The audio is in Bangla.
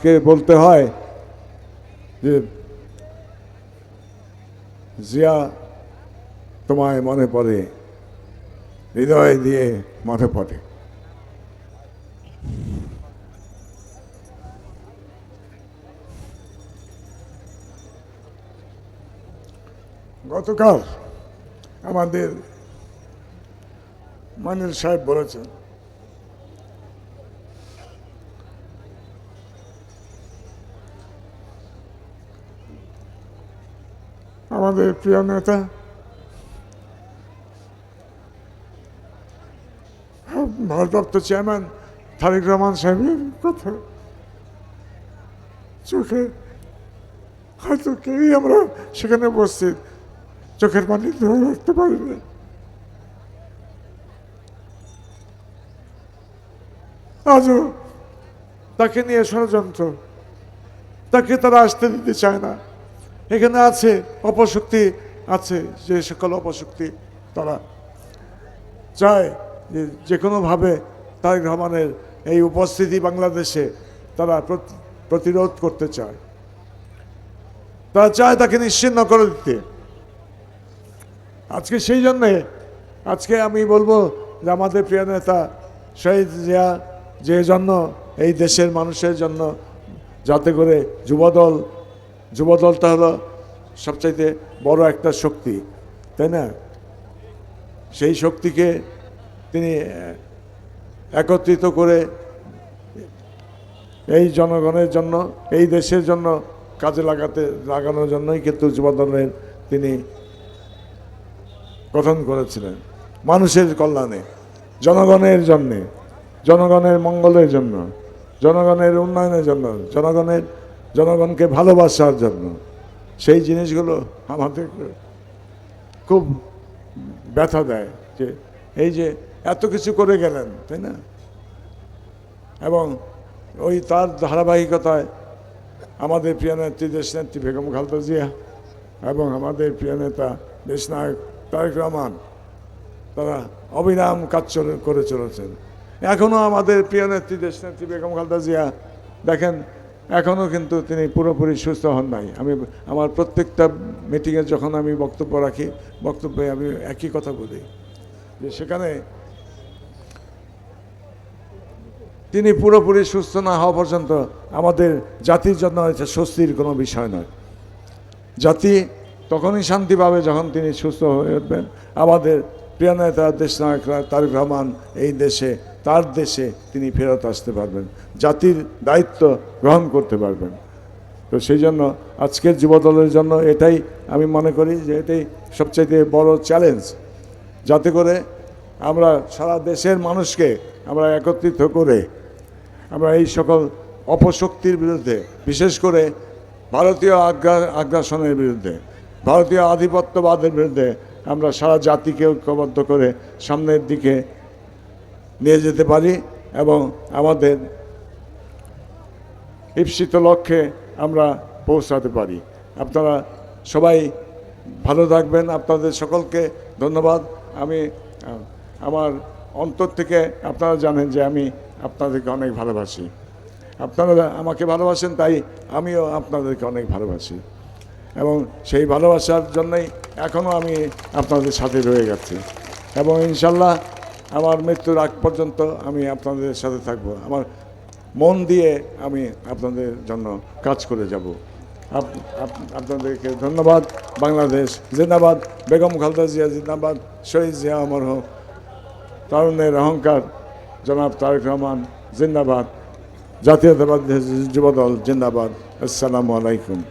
আজকে বলতে হয় যে জিয়া তোমায় মনে পড়ে, হৃদয় দিয়ে মনে পড়ে। গতকাল আমাদের মানিল সাহেব বলেছেন আমাদের প্রিয় নেতা। ভারপ্রাপ্ত চেয়ারম্যান তারেক রহমান সাহেবের কথা। চোখে হয়তো কেউই আমরা সেখানে বসছি চোখের পানি ধরে রাখতে পারি না আজও তাকে নিয়ে ষড়যন্ত্র। তাকে তারা আসতে দিতে চায় না। এখানে আছে অপশক্তি, আছে যে সকল অপশক্তি তারা চায় যে যে কোনোভাবে তারেক রহমানের এই উপস্থিতি বাংলাদেশে তারা প্রতিরোধ করতে চায়। তারা চায় তাকে নিশ্চিন্ন করে দিতে। আজকে সেই জন্যে আজকে আমি বলব যে আমাদের প্রিয় নেতা শহীদ জিয়া যে জন্য এই দেশের মানুষের জন্য যাতে করে যুবদল যুবদলটা হলো সবচাইতে বড় একটা শক্তি, তাই না? সেই শক্তিকে তিনি একত্রিত করে এই জনগণের জন্য, এই দেশের জন্য কাজে লাগাতে, লাগানোর জন্যই কিন্তু যুবদলের তিনি গঠন করেছিলেন মানুষের কল্যাণে, জনগণের জন্যে, জনগণের মঙ্গলের জন্য, জনগণের উন্নয়নের জন্য, জনগণের জনগণকে ভালোবাসার জন্য। সেই জিনিসগুলো আমাদের খুব ব্যথা দেয় যে এই যে এত কিছু করে গেলেন, তাই না? এবং ওই তার ধারাবাহিকতায় আমাদের প্রিয় নেত্রী দেশনেত্রী বেগম খালেদা জিয়া এবং আমাদের প্রিয় নেতা দেশনায়ক তারেক রহমান, তারা অবিরাম কাজ করে চলেছেন। এখনও আমাদের প্রিয় নেত্রী দেশনেত্রী বেগম খালেদা জিয়া, দেখেন এখনও কিন্তু তিনি পুরোপুরি সুস্থ হন নাই। আমি আমার প্রত্যেকটা মিটিংয়ে যখন আমি বক্তব্য রাখি, বক্তব্যে আমি একই কথা বলি যে সেখানে তিনি পুরোপুরি সুস্থ না হওয়া পর্যন্ত আমাদের জাতির জন্য স্বস্তির কোনো বিষয় নয়। জাতি তখনই শান্তি পাবে যখন তিনি সুস্থ হয়ে উঠবেন। আমাদের প্রিয় নেতা দেশ নায়করা তারেক রহমান এই দেশে তার দেশে তিনি ফেরত আসতে পারবেন, জাতির দায়িত্ব গ্রহণ করতে পারবেন। তো সেই জন্য আজকের যুবদলের জন্য এটাই আমি মনে করি যে এটাই সবচাইতে বড় চ্যালেঞ্জ যাতে করে আমরা সারা দেশের মানুষকে আমরা একত্রিত করে আমরা এই সকল অপশক্তির বিরুদ্ধে, বিশেষ করে ভারতীয় আগ্রা, আগ্রাসনের বিরুদ্ধে, ভারতীয় আধিপত্যবাদের বিরুদ্ধে আমরা সারা জাতিকে ঐক্যবদ্ধ করে সামনের দিকে নিয়ে যেতে পারি এবং আমাদের ঈপ্সিত লক্ষ্যে আমরা পৌঁছাতে পারি। আপনারা সবাই ভালো থাকবেন। আপনাদের সকলকে ধন্যবাদ। আমি, আমার অন্তর থেকে আপনারা জানেন যে আমি আপনাদেরকে অনেক ভালোবাসি। আপনারা আমাকে ভালোবাসেন, তাই আমিও আপনাদেরকে অনেক ভালোবাসি। এবং সেই ভালোবাসার জন্যই এখনও আমি আপনাদের সাথে রয়ে গেছি। এবং ইনশাল্লাহ আমার মৃত্যুর আগ পর্যন্ত আমি আপনাদের সাথে থাকব। আমার মন দিয়ে আমি আপনাদের জন্য কাজ করে যাব। আপ- আপ- আপনাদেরকে ধন্যবাদ। বাংলাদেশ জিন্দাবাদ, বেগম খালদা জিয়া জিন্দাবাদ, শহীদ জিয়া অমর হোক। তরুণের অহংকার, জনাব তারেক রহমান জিন্দাবাদ। জাতীয়তাবাদ যুবদল জিন্দাবাদ। আসসালামু আলাইকুম।